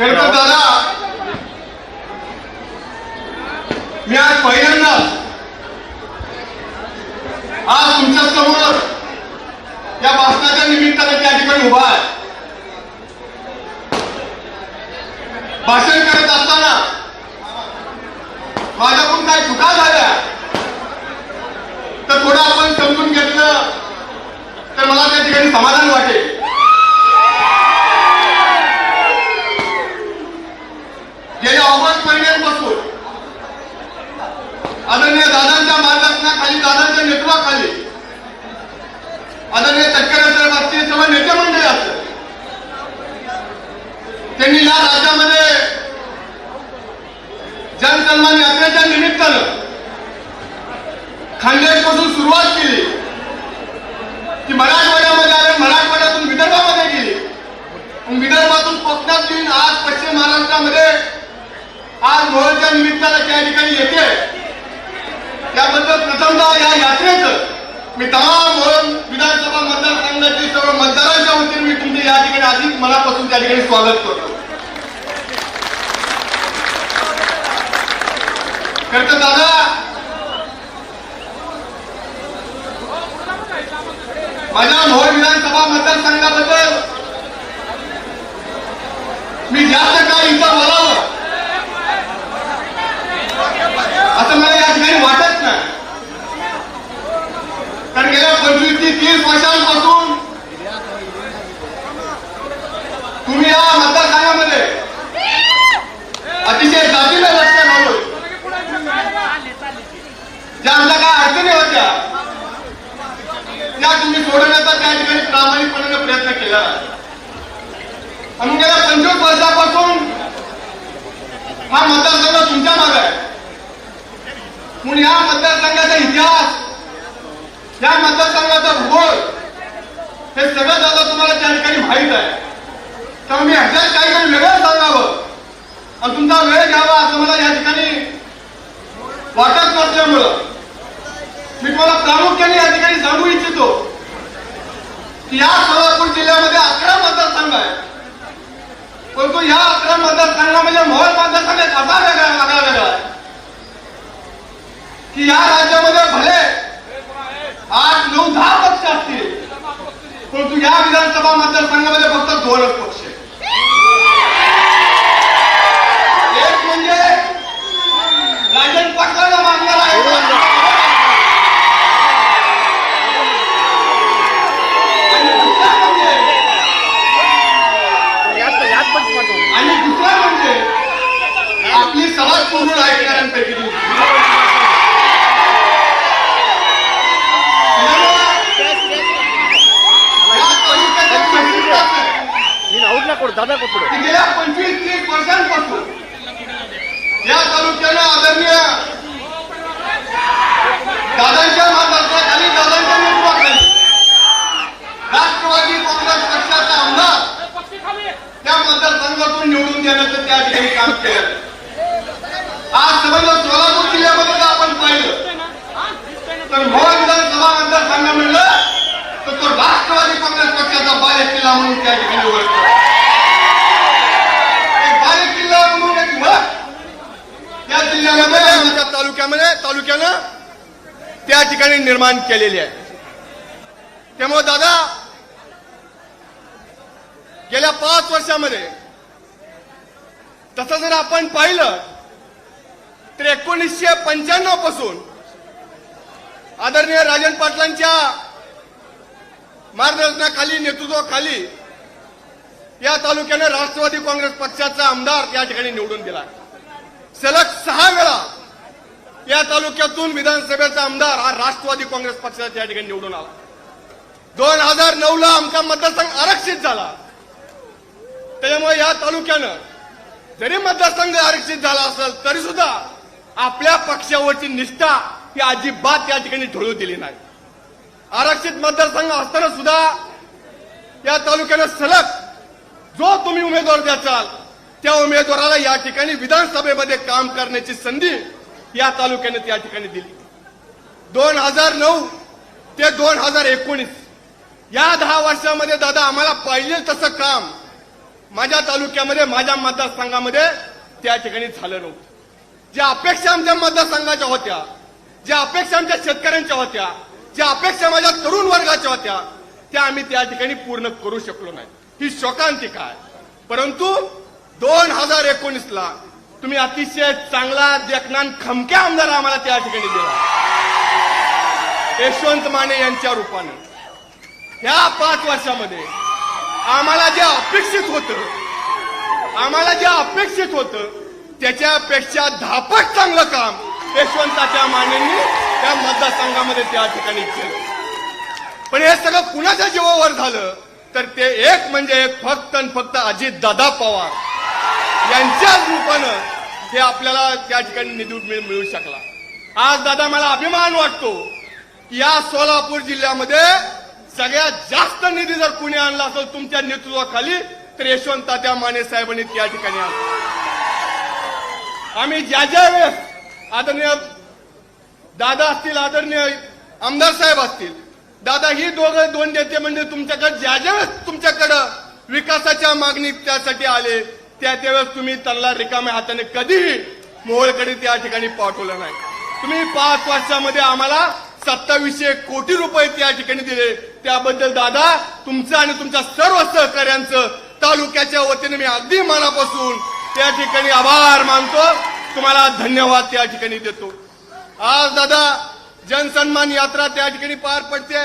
खरं दादा. मी आज पहिल्यांदाच आज तुमच्यासमोर या भाषणाच्या निमित्ताने त्या ठिकाणी उभा आहे. भाषण करत असताना माझ्याकडून काही चुका झाल्या. तर थोडं आपण समजून घेतलं तर मला त्या ठिकाणी समाधान वाटेल गेल्या ऑगस्ट महिन्यांपासून आदरणीय दादांच्या आणि दादांच्या नेतृत्वाखाली आदरणीय तटकरे साहेब असतील सर्व नेते मंडळी असतील त्यांनी या राज्यामध्ये जनसन्मान यात्रेच्या निमित्तानं खानदेशपासून सुरुवात केली. की मराठवाड्यामध्ये आले मराठवाड्यातून विदर्भामध्ये गेली. विदर्भातून कोकणात येऊन आज पश्चिम महाराष्ट्रामध्ये आज मोहरच्या निमित्तानं त्या ठिकाणी येते. त्याबद्दल प्रथमतः या यात्रेचं मी तमाम विधानसभा मतदारसंघातील सर्व मतदारांच्या वतीने मी तुमचे या ठिकाणी अधिक मनापासून त्या ठिकाणी स्वागत करतो. खरं तर दादा माझ्या मोहोळ विधानसभा मतदारसंघाबद्दल मी जास्त काळ इथं बोलावं असं मला या ठिकाणी वाटत नाही कारण गेल्या पंचवीस ते तीस वर्षांपासून तुम्ही या मतदारसंघामध्ये अतिशय जातीनं लक्ष घालून ज्या आमच्या काय अडचणी होत्या त्या तुम्ही सोडवण्याचा त्या ठिकाणी प्रामाणिकपणे प्रयत्न केला. आणि गेल्या पंचवीस वर्षापासून हा मतदारसंघ तुमच्या माग आहे. म्हणून या मतदारसंघाचा इतिहास या मतदारसंघाचा भूगोल हे सगळं आता तुम्हाला त्या ठिकाणी माहीत आहे. तर मी ह्याच्यात काहीतरी वेगळं सांगावं. आणि तुमचा वेळ घ्यावा असं मला या ठिकाणी वाटत नसल्यामुळं मी तुम्हाला प्रामुख्याने या ठिकाणी सांगू इच्छितो. या सोलापूर जिल्ह्यामध्ये अकरा मतदारसंघ आहे परंतु या अकरा मतदारसंघामध्ये म्हणजे मोहर मतदारसंघ एक असा वेगळा आगळा वेगळा आहे. की या राज्यामध्ये भले आठ नऊ दहा पक्ष असतील परंतु या विधानसभा मतदारसंघामध्ये फक्त दोनच पक्ष. पूर्ण राजकारण्यांपैकी दादा या तालुक्याला आदरणीय दादांच्या मार्गदर्शनाखाली दादांच्या नेतृत्वाखाली राष्ट्रवादी काँग्रेस पक्षाचा आमदार त्या मतदारसंघातून निवडून देण्याचं त्या ठिकाणी काम केलं. आज समजा सोलापूर जिल्ह्यामध्ये जर आपण पाहिलं. तर मोहोळ विधानसभा मतदारसंघ म्हणलं तर तो राष्ट्रवादी काँग्रेस पक्षाचा बालेकिल्ला किल्ला म्हणून त्या ठिकाणी ओळखतो किल्ला म्हणून एक त्या जिल्ह्यामध्ये तालुक्यामध्ये तालुक्यानं त्या ठिकाणी निर्माण केलेली आहे. त्यामुळे दादा गेल्या पाच वर्षामध्ये तसं जर आपण पाहिलं तर एकोणीसशे पंच्याण्णवपासून आदरणीय राजन पाटलांच्या मार्गदर्शनाखाली नेतृत्वाखाली या तालुक्यानं राष्ट्रवादी काँग्रेस पक्षाचा आमदार या ठिकाणी निवडून दिला. सलग सहा वेळा या तालुक्यातून विधानसभेचा आमदार हा राष्ट्रवादी काँग्रेस पक्षाचा या ठिकाणी निवडून आला. दोन हजार नऊ ला आमचा मतदारसंघ आरक्षित झाला. त्याच्यामुळे या तालुक्यानं जरी मतदारसंघ आरक्षित झाला असेल तरी सुद्धा आपल्या पक्षावरची निष्ठा ही अजिबात या ठिकाणी ढळू दिली नाही. आरक्षित मतदारसंघ असताना सुद्धा या तालुक्यानं सलग जो तुम्ही उमेदवार द्याचाल त्या उमेदवाराला या ठिकाणी विधानसभेमध्ये काम करण्याची संधी या तालुक्याने त्या ठिकाणी दिली. दोन हजार नऊ ते दोन हजार एकोणीस या दहा वर्षामध्ये दादा आम्हाला पाहिजे तसं काम माझ्या तालुक्यामध्ये माझ्या मतदारसंघामध्ये त्या ठिकाणी झालं नव्हतं. ज्या अपेक्षा आमच्या मतदारसंघाच्या होत्या ज्या अपेक्षा आमच्या शेतकऱ्यांच्या होत्या ज्या अपेक्षा माझ्या तरुण वर्गाच्या होत्या त्या आम्ही त्या ठिकाणी पूर्ण करू शकलो नाही. ही शोकांतिका आहे परंतु दोन हजार एकोणीसला तुम्ही अतिशय चांगला देखनान खमक्या आमदार आम्हाला त्या ठिकाणी दिला. यशवंत माने यांच्या रूपाने. ह्या पाच वर्षामध्ये आम्हाला जे अपेक्षित होतं आम्हाला जे अपेक्षित होतं त्याच्यापेक्षा धापट चांगलं काम यशवंताच्या मानेंनी त्या मतदारसंघामध्ये त्या ठिकाणी केलं. पण हे सगळं कुणाच्या जीवावर झालं तर ते एक म्हणजे एक फक्त आणि फक्त अजित दादा पवार यांच्याच रूपानं हे आपल्याला त्या ठिकाणी निधी मिळू शकला. आज दादा मला अभिमान वाटतो या सोलापूर जिल्ह्यामध्ये सगळ्यात जास्त निधी जर कुणी आणला असेल तुमच्या नेतृत्वाखाली तर यशवंत त्या माने साहेबांनी त्या ठिकाणी आणला. आम्ही ज्या ज्या वेळेस आदरणीय दादा असतील आदरणीय आमदार साहेब असतील दादा ही दोघं दोन नेते म्हणजे तुमच्याकडे ज्या ज्या वेळेस तुमच्याकडं विकासाच्या मागणी त्यासाठी आले त्या त्यावेळेस तुम्ही त्यांना रिकाम्या हाताने कधीही मोहोळकडे त्या ठिकाणी पाठवलं नाही. तुम्ही पाच वर्षामध्ये आम्हाला सत्तावीसशे कोटी रुपये त्या ठिकाणी दिले. त्याबद्दल दादा तुमचं आणि तुमच्या सर्व सहकार्यांचं तालुक्याच्या वतीने मी अगदी मनापासून त्या ठिकाणी आभार मानतो. तुम्हाला धन्यवाद त्या ठिकाणी देतो. आज दादा जनसन्मान यात्रा त्या ठिकाणी पार पडते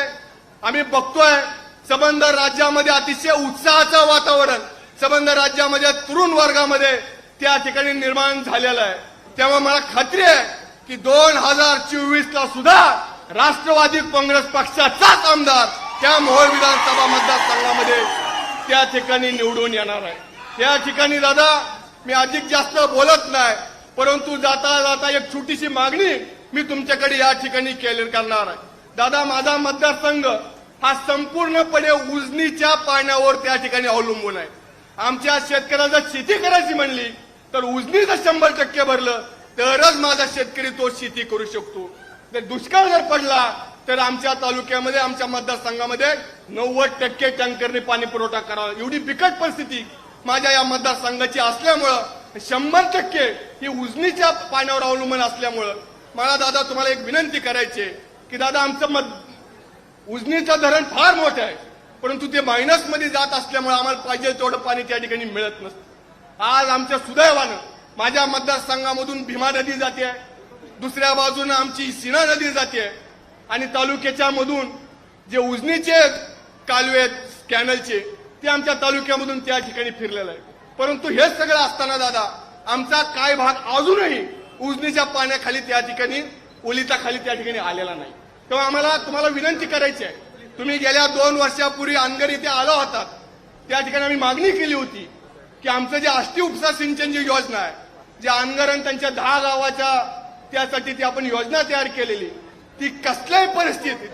आम्ही बघतोय संबंध राज्यामध्ये अतिशय उत्साहाचं वातावरण संबंध राज्यामध्ये तरुण वर्गामध्ये त्या ठिकाणी निर्माण झालेलं आहे. त्यामुळे मला खात्री आहे की दोन हजार चोवीस ला सुद्धा राष्ट्रवादी काँग्रेस पक्षाचाच आमदार त्या मोहोळ विधानसभा मतदारसंघामध्ये त्या ठिकाणी निवडून येणार आहे. त्या ठिकाणी दादा मी अधिक जास्त बोलत नाही परंतु जाता जाता एक छोटीशी मागणी मी तुमच्याकडे या ठिकाणी केली करणार आहे. दादा माझा मतदारसंघ हा संपूर्णपणे उजनीच्या पाण्यावर त्या ठिकाणी अवलंबून आहे. आमच्या शेतकऱ्याला जर शेती करायची म्हणली तर उजनी जर शंभर टक्के भरलं तरच माझा शेतकरी तो शेती करू शकतो. दुष्काळ जर पडला तर आमच्या तालुक्यामध्ये आमच्या मतदारसंघामध्ये नव्वद टक्के टँकरने पाणी पुरवठा करावा. एवढी बिकट परिस्थिती. माझ्या या मतदारसंघाची असल्यामुळं शंभर टक्के ही उजनीच्या पाण्यावर अवलंबून असल्यामुळं मला दादा तुम्हाला एक विनंती करायची आहे की दादा आमचं मत उजनीचं धरण फार मोठं आहे परंतु ते मायनसमध्ये जात असल्यामुळे आम्हाला पाहिजे तेवढं पाणी त्या ठिकाणी मिळत नसतं. आज आमच्या सुदैवानं माझ्या मतदारसंघामधून भीमा नदी जाते दुसऱ्या बाजूनं आमची सिना नदी जाते आणि तालुक्याच्या मधून जे उजनीचे कालवे आहेत, कॅनलचे ते आमच्या तालुक्यामधून त्या ठिकाणी फिरलेलं आहे. परंतु हे सगळं असताना दादा आमचा काय भाग अजूनही उजनीच्या पाण्याखाली त्या ठिकाणी ओलिताखाली त्या ठिकाणी आलेला नाही. तेव्हा आम्हाला तुम्हाला विनंती करायची आहे. तुम्ही गेल्या दोन वर्षापूर्वी अनगर इथे आला होतात त्या ठिकाणी आम्ही मागणी केली होती की आमचं जे आष्टी उपसा सिंचनची योजना आहे जे अनगर आणि त्यांच्या दहा गावाच्या त्यासाठी ती आपण योजना तयार केलेली ती कसल्याही परिस्थितीत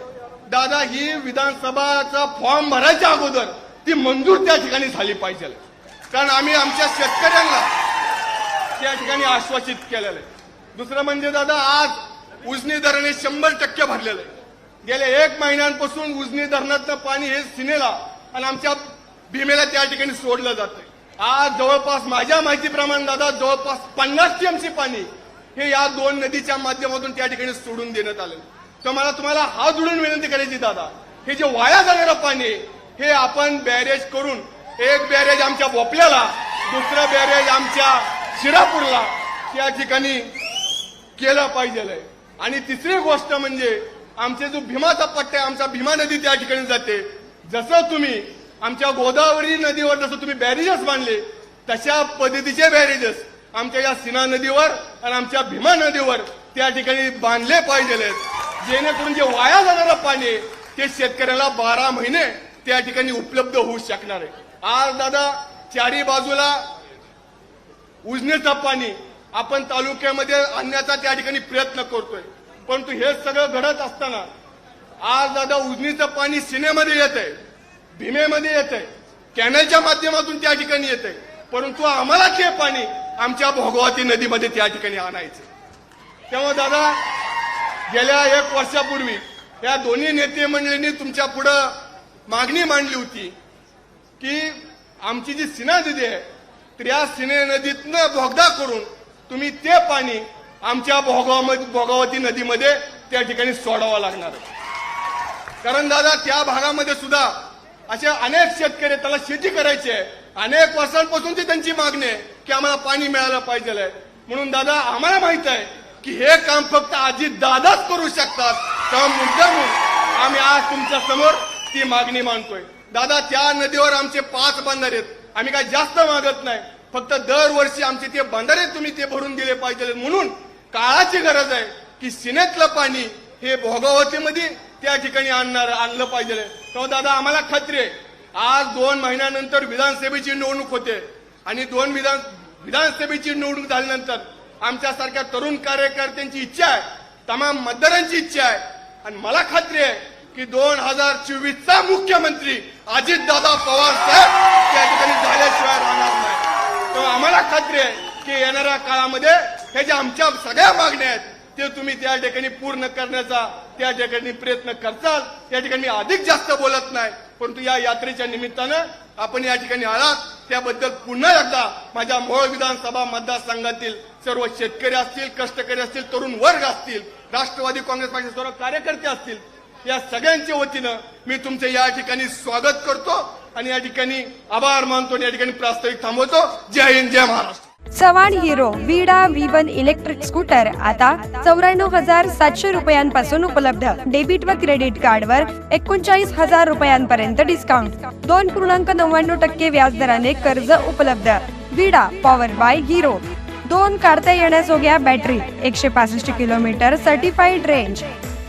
दादा ही विधानसभाचा फॉर्म भरायच्या अगोदर ती मंजूर त्या ठिकाणी झाली पाहिजे. कारण आम्ही आमच्या शेतकऱ्यांना त्या ठिकाणी आश्वासित केलेलं आहे. दुसरं म्हणजे दादा आज उजनी धरणे शंभर टक्के भरलेलं आहे. गेल्या एक महिन्यांपासून उजनी धरणातलं पाणी हे सिनेला आणि आमच्या भीमेला त्या ठिकाणी सोडलं जातंय आज जवळपास माझ्या माहितीप्रमाणे दादा जवळपास पन्नास टीएमसी पाणी हे या दोन नदीच्या माध्यमातून त्या ठिकाणी सोडून देण्यात आलं तर मला तुम्हाला हात जोडून विनंती करायची दादा. हे जे वाया जाणारं पाणी आहे, हे आपण बॅरेज करून एक बॅरेज आमच्या भोपल्याला दुसरं बॅरेज आमच्या शिरापूरला त्या ठिकाणी केलं पाहिजे आणि तिसरी गोष्ट म्हणजे आमचे जो भीमाचा पट्टा आहे आमचा भीमा नदी त्या ठिकाणी जाते. जसं तुम्ही आमच्या गोदावरी नदीवर जसं तुम्ही बॅरेजेस बांधले तशा पद्धतीचे बॅरेजेस आमच्या या सिना नदीवर आणि आमच्या भीमा नदीवर त्या ठिकाणी बांधले पाहिजे जेणेकरून जे वाया जाणारं पाणी ते शेतकऱ्याला बारा महिने त्या ठिकाणी उपलब्ध होऊ शकणार आहे. आज दादा चारी बाजूला उजनीचं पाणी आपण तालुक्यामध्ये आणण्याचा त्या ठिकाणी प्रयत्न करतोय. परंतु हे सगळं घडत असताना आज दादा उजनीचं पाणी सिनेमध्ये येत आहे भीमेमध्ये येत आहे कॅनलच्या माध्यमातून त्या ठिकाणी येत आहे परंतु आम्हाला ते पाणी आमच्या भोगवती नदीमध्ये त्या ठिकाणी आणायचं तेव्हा दादा गेल्या एक वर्षापूर्वी या दोन्ही नेते मंडळींनी तुमच्या पुढं मागणी मांडली होती की आमची जी सिना नदी आहे तर या सिने नदीतनं भोगदा करून तुम्ही ते पाणी आमच्या भोगावामध्ये भोगावती नदीमध्ये त्या ठिकाणी सोडावं लागणार कारण दादा त्या भागामध्ये सुद्धा असे अनेक शेतकरी त्याला शेती करायची आहे. अनेक वर्षांपासून ती त्यांची मागणी आहे की आम्हाला पाणी मिळालं पाहिजे आहे. म्हणून दादा आम्हाला माहीत आहे की हे काम फक्त आजी दादाच करू शकतात. तेव्हा मुद्दा आम्ही आज तुमच्यासमोर ती मागणी मानतोय. दादा त्या नदीवर आमचे पाच बंधारे आहेत. आम्ही काय जास्त मागत नाही. फक्त दरवर्षी आमचे ते बंधारे तुम्ही ते भरून दिले पाहिजे. म्हणून काळाची गरज आहे की सिनेतलं पाणी हे भोगावतीमध्ये त्या ठिकाणी आणणार आणलं पाहिजे. तेव्हा दादा आम्हाला खात्री आहे. आज दोन महिन्यानंतर विधानसभेची निवडणूक होते. आणि दोन विधान विधानसभेची निवडणूक झाल्यानंतर आमच्यासारख्या तरुण कार्यकर्त्यांची इच्छा आहे. तमाम मतदारांची इच्छा आहे. आणि मला खात्री आहे की दोन हजार चोवीसचा मुख्यमंत्री अजितदादा पवार साहेब त्या ठिकाणी झाल्याशिवाय राहणार नाही. तर आम्हाला खात्री आहे की येणाऱ्या काळामध्ये हे ज्या आमच्या सगळ्या मागण्या आहेत ते तुम्ही त्या ठिकाणी पूर्ण करण्याचा त्या ठिकाणी प्रयत्न करताल. या ठिकाणी मी अधिक जास्त बोलत नाही परंतु या यात्रेच्या निमित्तानं आपण या ठिकाणी आलात. त्याबद्दल पुन्हा एकदा माझ्या मोळ विधानसभा मतदारसंघातील सर्व शेतकरी असतील कष्टकरी असतील तरुण वर्ग असतील राष्ट्रवादी काँग्रेस पक्षाचे सर्व कार्यकर्ते असतील या सगळ्यांच्या वतीनं मी तुमचे या ठिकाणी स्वागत करतो आणि या ठिकाणी आभार मानतो आणि या ठिकाणी प्रास्ताविक थांबवतो. जय हिंद जय Maharashtra. Chavan Hero Vida V one electric scooter आता चौऱ्याण्णव हजार सातशे रुपयांपासून उपलब्ध. डेबिट व क्रेडिट कार्डवर एकोणचाळीस हजार रुपयांपर्यंत डिस्काउंट दोन पूर्णांक नव्याण्णव टक्के व्याज दराने कर्ज उपलब्ध. विडा पॉवर बाय हिरो दोन काढता येण्याजोग्या बॅटरी एकशे पासष्ट kilometre certified range